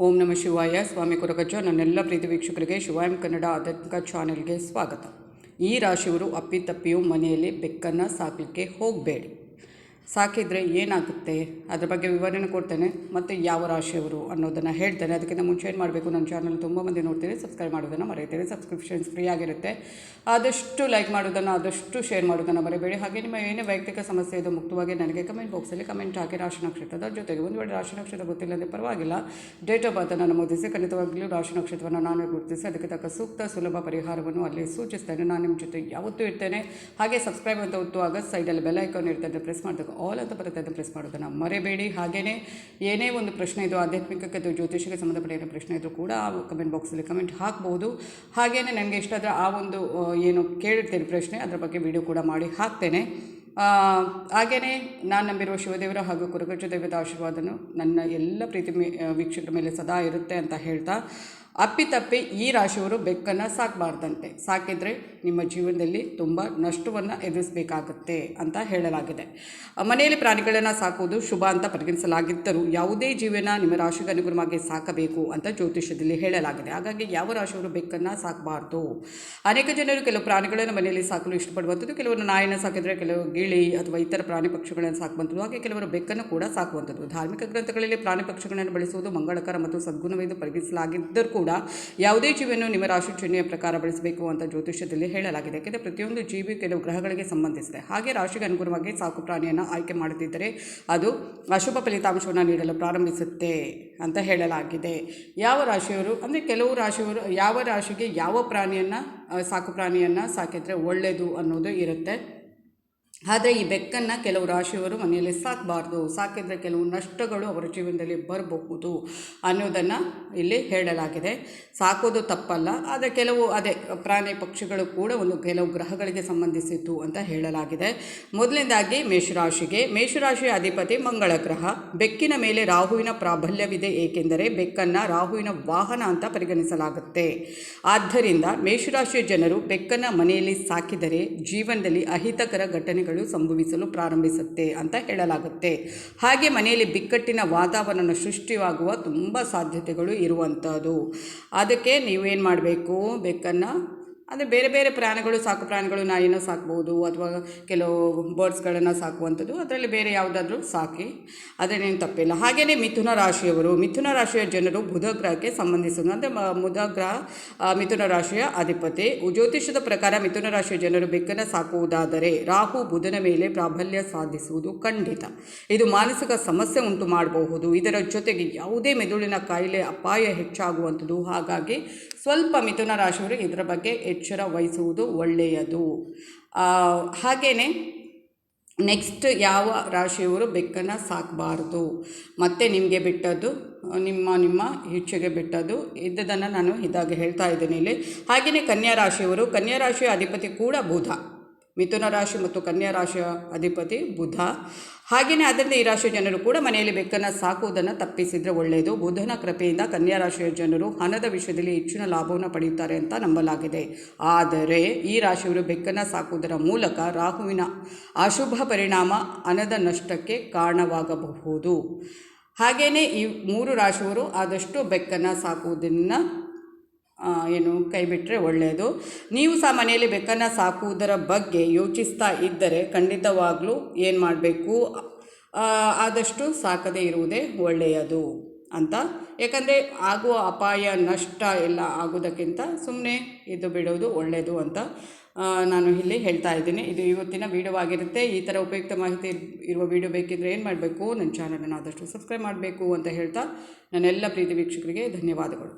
ಓಂ ನಮ ಶಿವಾಯ. ಸ್ವಾಮಿ ಕೊರಗಜ್ಜ. ನನ್ನೆಲ್ಲ ಪ್ರೀತಿ ವೀಕ್ಷಕರಿಗೆ ಶಿವಾಯಂ ಕನ್ನಡ ಆಧ್ಯಾತ್ಮಿಕ ಚಾನೆಲ್ಗೆ ಸ್ವಾಗತ. ಈ ರಾಶಿಯವರು ಅಪ್ಪಿತಪ್ಪಿಯು ಮನೆಯಲ್ಲಿ ಬೆಕ್ಕನ್ನು ಸಾಕಲಿಕ್ಕೆ ಹೋಗಬೇಡಿ. ಸಾಕಿದರೆ ಏನಾಗುತ್ತೆ? ಅದ್ರ ಬಗ್ಗೆ ವಿವರಣೆ ಕೊಡ್ತೇನೆ. ಮತ್ತು ಯಾವ ರಾಶಿಯವರು ಅನ್ನೋದನ್ನು ಹೇಳ್ತೇನೆ. ಅದಕ್ಕಿಂತ ಮುಂಚೆ ಏನು ಮಾಡಬೇಕು? ನನ್ನ ಚಾನಲ್ ತುಂಬ ಮಂದಿ ನೋಡ್ತೀರಿ ಸಬ್ಸ್ಕ್ರೈಬ್ ಮಾಡೋದನ್ನು ಮರೆಯುತ್ತೀರಿ. ಸಬ್ಸ್ಕ್ರಿಪ್ಷನ್ಸ್ ಫ್ರೀ ಆಗಿರುತ್ತೆ. ಆದಷ್ಟು ಲೈಕ್ ಮಾಡೋದನ್ನು, ಆದಷ್ಟು ಶೇರ್ ಮಾಡೋದನ್ನು ಮರಿಬೇಡಿ. ಹಾಗೆ ನಿಮ್ಮ ಏನೇ ವೈಯಕ್ತಿಕ ಸಮಸ್ಯೆ ಇದು ಮುಕ್ತವಾಗಿ ನನಗೆ ಕಮೆಂಟ್ ಬಾಕ್ಸಲ್ಲಿ ಕಮೆಂಟ್ ಹಾಕಿ. ರಾಶಿ ನಕ್ಷತ್ರದ ಜೊತೆಗೆ ಒಂದು ವೇಳೆ ರಾಶಿ ನಕ್ಷತ್ರ ಅಂದರೆ ಪರವಾಗಿಲ್ಲ. ಡೇಟ್ ಆಫ್ ಬರ್ತನ್ನು ನಮೂದಿಸಿ ಖಂಡಿತವಾಗಲೂ ರಾಶಿ ನಕ್ಷತ್ರವನ್ನು ನಾನು ಗುರುತಿಸಿ, ಅದಕ್ಕೆ ತಕ್ಕ ಸೂಕ್ತ ಸುಲಭ ಪರಿಹಾರವನ್ನು ಅಲ್ಲಿ ಸೂಚಿಸ್ತೇನೆ. ನಾನು ನಿಮ್ಮ ಜೊತೆ ಯಾವತ್ತೂ ಇರ್ತೇನೆ. ಹಾಗೆ ಸಬ್ಸ್ಕ್ರೈಬ್ ಅಂತ ಒತ್ತುವಾಗ ಸೈಡಲ್ಲಿ ಬೆಲ್ ಐಕಾನ್ ಇರ್ತದೆ ಪ್ರೆಸ್ ಮಾಡಿದಾಗ ಆಲ್ ಅಂತ ಬರುತ್ತೆ ಅದನ್ನು ಪ್ರೆಸ್ ಮಾಡೋದನ್ನು ಮರೆಬೇಡಿ. ಹಾಗೆಯೇ ಏನೇ ಒಂದು ಪ್ರಶ್ನೆ ಇದು ಆಧ್ಯಾತ್ಮಿಕಕ್ಕೆ ಅಥವಾ ಜ್ಯೋತಿಷಕ್ಕೆ ಸಂಬಂಧಪಟ್ಟ ಏನೋ ಪ್ರಶ್ನೆ ಇದ್ದರೂ ಕೂಡ ಆ ಕಮೆಂಟ್ ಬಾಕ್ಸಲ್ಲಿ ಕಮೆಂಟ್ ಹಾಕ್ಬೋದು. ಹಾಗೆಯೇ ನನಗೆ ಇಷ್ಟ ಆದರೆ ಆ ಒಂದು ಏನು ಕೇಳಿರ್ತೇನೆ ಪ್ರಶ್ನೆ, ಅದರ ಬಗ್ಗೆ ವಿಡಿಯೋ ಕೂಡ ಮಾಡಿ ಹಾಕ್ತೇನೆ. ಹಾಗೆಯೇ ನಾನು ನಂಬಿರುವ ಶಿವದೇವರ ಹಾಗೂ ಕುರುಗಜ ದೇವದ ಆಶೀರ್ವಾದನು ನನ್ನ ಎಲ್ಲ ಪ್ರೀತಿ ವೀಕ್ಷಕರ ಮೇಲೆ ಸದಾ ಇರುತ್ತೆ ಅಂತ ಹೇಳ್ತಾ ಅಪ್ಪಿತಪ್ಪಿ ಈ ರಾಶಿಯವರು ಬೆಕ್ಕನ್ನು ಸಾಕಬಾರ್ದಂತೆ. ಸಾಕಿದರೆ ನಿಮ್ಮ ಜೀವನದಲ್ಲಿ ತುಂಬ ನಷ್ಟವನ್ನು ಎದುರಿಸಬೇಕಾಗುತ್ತೆ ಅಂತ ಹೇಳಲಾಗಿದೆ. ಮನೆಯಲ್ಲಿ ಪ್ರಾಣಿಗಳನ್ನು ಸಾಕುವುದು ಶುಭ ಅಂತ ಪರಿಗಣಿಸಲಾಗಿದ್ದರೂ ಯಾವುದೇ ಜೀವನ ನಿಮ್ಮ ರಾಶಿಗೆ ಅನುಗುಣವಾಗಿ ಸಾಕಬೇಕು ಅಂತ ಜ್ಯೋತಿಷ್ಯದಲ್ಲಿ ಹೇಳಲಾಗಿದೆ. ಹಾಗಾಗಿ ಯಾವ ರಾಶಿಯವರು ಬೆಕ್ಕನ್ನು ಸಾಕಬಾರ್ದು? ಅನೇಕ ಜನರು ಕೆಲವು ಪ್ರಾಣಿಗಳನ್ನು ಮನೆಯಲ್ಲಿ ಸಾಕಲು ಇಷ್ಟಪಡುವಂಥದ್ದು ಕೆಲವರು ನಾಯಿನ ಸಾಕಿದರೆ ಕೆಲವು ಗಿಳಿ ಅಥವಾ ಇತರ ಪ್ರಾಣಿ ಪಕ್ಷಿಗಳನ್ನು ಸಾಕುವಂಥದ್ದು, ಹಾಗೆ ಕೆಲವರು ಬೆಕ್ಕನ್ನು ಕೂಡ ಸಾಕುವಂಥದ್ದು. ಧಾರ್ಮಿಕ ಗ್ರಂಥಗಳಲ್ಲಿ ಪ್ರಾಣಿ ಪಕ್ಷಿಗಳನ್ನು ಬಳಸುವುದು ಮಂಗಳಕರ ಮತ್ತು ಸದ್ಗುಣವೆಂದು ಪರಿಗಣಿಸಲಾಗಿದ್ದರೂ ಕೂಡ ಯಾವುದೇ ಜೀವಿಯನ್ನು ನಿಮ್ಮ ರಾಶಿ ಚಿಹ್ನೆಯ ಪ್ರಕಾರ ಬಳಸಬೇಕು ಅಂತ ಜ್ಯೋತಿಷ್ಯದಲ್ಲಿ ಹೇಳಲಾಗಿದೆ. ಯಾಕೆಂದರೆ ಪ್ರತಿಯೊಂದು ಜೀವಿ ಕೆಲವು ಗ್ರಹಗಳಿಗೆ ಸಂಬಂಧಿಸಿದೆ. ಹಾಗೆ ರಾಶಿಗೆ ಅನುಗುಣವಾಗಿ ಸಾಕು ಪ್ರಾಣಿಯನ್ನು ಆಯ್ಕೆ ಮಾಡುತ್ತಿದ್ದರೆ ಅದು ಅಶುಭ ಫಲಿತಾಂಶವನ್ನು ನೀಡಲು ಪ್ರಾರಂಭಿಸುತ್ತೆ ಅಂತ ಹೇಳಲಾಗಿದೆ. ಯಾವ ರಾಶಿಯವರು ಅಂದರೆ ಕೆಲವು ರಾಶಿಯವರು ಯಾವ ರಾಶಿಗೆ ಯಾವ ಪ್ರಾಣಿಯನ್ನು ಸಾಕು ಪ್ರಾಣಿಯನ್ನು ಸಾಕಿದರೆ ಒಳ್ಳೆಯದು ಅನ್ನೋದು ಇರುತ್ತೆ. ಆದರೆ ಈ ಬೆಕ್ಕನ್ನು ಕೆಲವು ರಾಶಿಯವರು ಮನೆಯಲ್ಲಿ ಸಾಕಬಾರ್ದು. ಸಾಕಿದರೆ ಕೆಲವು ನಷ್ಟಗಳು ಅವರ ಜೀವನದಲ್ಲಿ ಬರಬಹುದು ಅನ್ನೋದನ್ನು ಇಲ್ಲಿ ಹೇಳಲಾಗಿದೆ. ಸಾಕೋದು ತಪ್ಪಲ್ಲ, ಆದರೆ ಕೆಲವು ಅದೇ ಪ್ರಾಣಿ ಪಕ್ಷಿಗಳು ಕೂಡ ಒಂದು ಕೆಲವು ಗ್ರಹಗಳಿಗೆ ಸಂಬಂಧಿಸಿತ್ತು ಅಂತ ಹೇಳಲಾಗಿದೆ. ಮೊದಲನೇದಾಗಿ ಮೇಷರಾಶಿಗೆ, ಮೇಷರಾಶಿಯ ಅಧಿಪತಿ ಮಂಗಳ ಗ್ರಹ. ಬೆಕ್ಕಿನ ಮೇಲೆ ರಾಹುವಿನ ಪ್ರಾಬಲ್ಯವಿದೆ, ಏಕೆಂದರೆ ಬೆಕ್ಕನ್ನು ರಾಹುವಿನ ವಾಹನ ಅಂತ ಪರಿಗಣಿಸಲಾಗುತ್ತೆ. ಆದ್ದರಿಂದ ಮೇಷರಾಶಿಯ ಜನರು ಬೆಕ್ಕನ್ನು ಮನೆಯಲ್ಲಿ ಸಾಕಿದರೆ ಜೀವನದಲ್ಲಿ ಅಹಿತಕರ ಘಟನೆಗಳು ಸಂಭವಿಸಲು ಪ್ರಾರಂಭಿಸುತ್ತೆ ಅಂತ ಹೇಳಲಾಗುತ್ತೆ. ಹಾಗೆ ಮನೆಯಲ್ಲಿ ಬಿಕ್ಕಟ್ಟಿನ ವಾತಾವರಣ ಸೃಷ್ಟಿಯಾಗುವ ತುಂಬ ಸಾಧ್ಯತೆಗಳು ಇರುವಂಥದ್ದು ಅದಕ್ಕೆ ನೀವೇನು ಮಾಡಬೇಕು? ಬೆಕ್ಕನ್ನು ಅಂದರೆ ಬೇರೆ ಬೇರೆ ಪ್ರಾಣಿಗಳು ಸಾಕು ಪ್ರಾಣಿಗಳು ನಾಯಿನ ಸಾಕ್ಬೋದು ಅಥವಾ ಕೆಲವು ಬರ್ಡ್ಸ್ಗಳನ್ನು ಸಾಕುವಂಥದ್ದು. ಅದರಲ್ಲಿ ಬೇರೆ ಯಾವುದಾದ್ರೂ ಸಾಕಿ. ಅದನ್ನೇನು ತಪ್ಪಿಲ್ಲ. ಹಾಗೆಯೇ ಮಿಥುನ ರಾಶಿಯವರು. ಮಿಥುನ ರಾಶಿಯ ಜನರು ಬುಧ ಗ್ರಹಕ್ಕೆ ಸಂಬಂಧಿಸಿದ ಅಂದರೆ ಬುಧ ಗ್ರಹ ಮಿಥುನ ರಾಶಿಯ ಅಧಿಪತಿ. ಜ್ಯೋತಿಷ್ಯದ ಪ್ರಕಾರ ಮಿಥುನ ರಾಶಿಯ ಜನರು ಬೆಕ್ಕನ್ನು ಸಾಕುವುದಾದರೆ ರಾಹು ಬುಧನ ಮೇಲೆ ಪ್ರಾಬಲ್ಯ ಸಾಧಿಸುವುದು ಖಂಡಿತ. ಇದು ಮಾನಸಿಕ ಸಮಸ್ಯೆ ಉಂಟು ಮಾಡಬಹುದು. ಇದರ ಜೊತೆಗೆ ಯಾವುದೇ ಮೆದುಳಿನ ಕಾಯಿಲೆ ಅಪಾಯ ಹೆಚ್ಚಾಗುವಂಥದ್ದು. ಹಾಗಾಗಿ ಸ್ವಲ್ಪ ಮಿಥುನ ರಾಶಿಯವರು ಇದರ ಬಗ್ಗೆ ಎಚ್ಚರ ವಹಿಸುವುದು ಒಳ್ಳೆಯದು. ಹಾಗೆಯೇ ನೆಕ್ಸ್ಟ್ ಯಾವ ರಾಶಿಯವರು ಬೆಕ್ಕನ್ನು ಸಾಕಬಾರ್ದು. ಮತ್ತು ನಿಮಗೆ ಬಿಟ್ಟದ್ದು, ನಿಮ್ಮ ನಿಮ್ಮ ಇಚ್ಛೆಗೆ ಬಿಟ್ಟದ್ದು, ಇದ್ದದನ್ನು ನಾನು ಇದಾಗಿ ಹೇಳ್ತಾ ಇದ್ದೀನಿ ಇಲ್ಲಿ. ಹಾಗೆಯೇ ಕನ್ಯಾ ರಾಶಿಯವರು, ಕನ್ಯಾ ರಾಶಿಯ ಅಧಿಪತಿ ಕೂಡ ಬುಧ. ಮಿಥುನ ರಾಶಿ ಮತ್ತು ಕನ್ಯಾ ರಾಶಿಯ ಅಧಿಪತಿ ಬುಧ. ಹಾಗೆಯೇ ಅದರಿಂದ ಈ ರಾಶಿಯ ಜನರು ಕೂಡ ಮನೆಯಲ್ಲಿ ಬೆಕ್ಕನ್ನು ಸಾಕುವುದನ್ನು ತಪ್ಪಿಸಿದರೆ ಒಳ್ಳೆಯದು ಬುಧನ ಕೃಪೆಯಿಂದ ಕನ್ಯಾ ರಾಶಿಯ ಜನರು ಹಣದ ವಿಷಯದಲ್ಲಿ ಹೆಚ್ಚಿನ ಲಾಭವನ್ನು ಪಡೆಯುತ್ತಾರೆ ಅಂತ ನಂಬಲಾಗಿದೆ. ಆದರೆ ಈ ರಾಶಿಯವರು ಬೆಕ್ಕನ್ನು ಸಾಕುವುದರ ಮೂಲಕ ರಾಹುವಿನ ಅಶುಭ ಪರಿಣಾಮ ಹಣದ ನಷ್ಟಕ್ಕೆ ಕಾರಣವಾಗಬಹುದು. ಹಾಗೆಯೇ ಈ ಮೂರು ರಾಶಿಯವರು ಆದಷ್ಟು ಬೆಕ್ಕನ್ನು ಸಾಕುವುದನ್ನು ಏನು ಕೈ ಬಿಟ್ಟರೆ ಒಳ್ಳೆಯದು ನೀವು ಸಹ ಮನೆಯಲ್ಲಿ ಬೆಕ್ಕನ್ನು ಸಾಕುವುದರ ಬಗ್ಗೆ ಯೋಚಿಸ್ತಾ ಇದ್ದರೆ ಖಂಡಿತವಾಗಲೂ ಏನು ಮಾಡಬೇಕು? ಆದಷ್ಟು ಸಾಕದೇ ಇರುವುದೇ ಒಳ್ಳೆಯದು ಅಂತ. ಯಾಕಂದರೆ ಆಗುವ ಅಪಾಯ, ನಷ್ಟ ಎಲ್ಲ ಆಗೋದಕ್ಕಿಂತ ಸುಮ್ಮನೆ ಇದು ಬಿಡೋದು ಒಳ್ಳೆಯದು ಅಂತ ನಾನು ಇಲ್ಲಿ ಹೇಳ್ತಾ ಇದ್ದೀನಿ. ಇದು ಇವತ್ತಿನ ವಿಡಿಯೋ ಆಗಿರುತ್ತೆ ಈ ಥರ ಉಪಯುಕ್ತ ಮಾಹಿತಿ ಇರುವ ವಿಡಿಯೋ ಬೇಕಿದ್ದರೆ ಏನು ಮಾಡಬೇಕು? ನನ್ನ ಚಾನಲನ್ನು ಆದಷ್ಟು ಸಬ್ಸ್ಕ್ರೈಬ್ ಮಾಡಬೇಕು ಅಂತ ಹೇಳ್ತಾ ನನ್ನೆಲ್ಲ ಪ್ರೀತಿ ವೀಕ್ಷಕರಿಗೆ ಧನ್ಯವಾದಗಳು.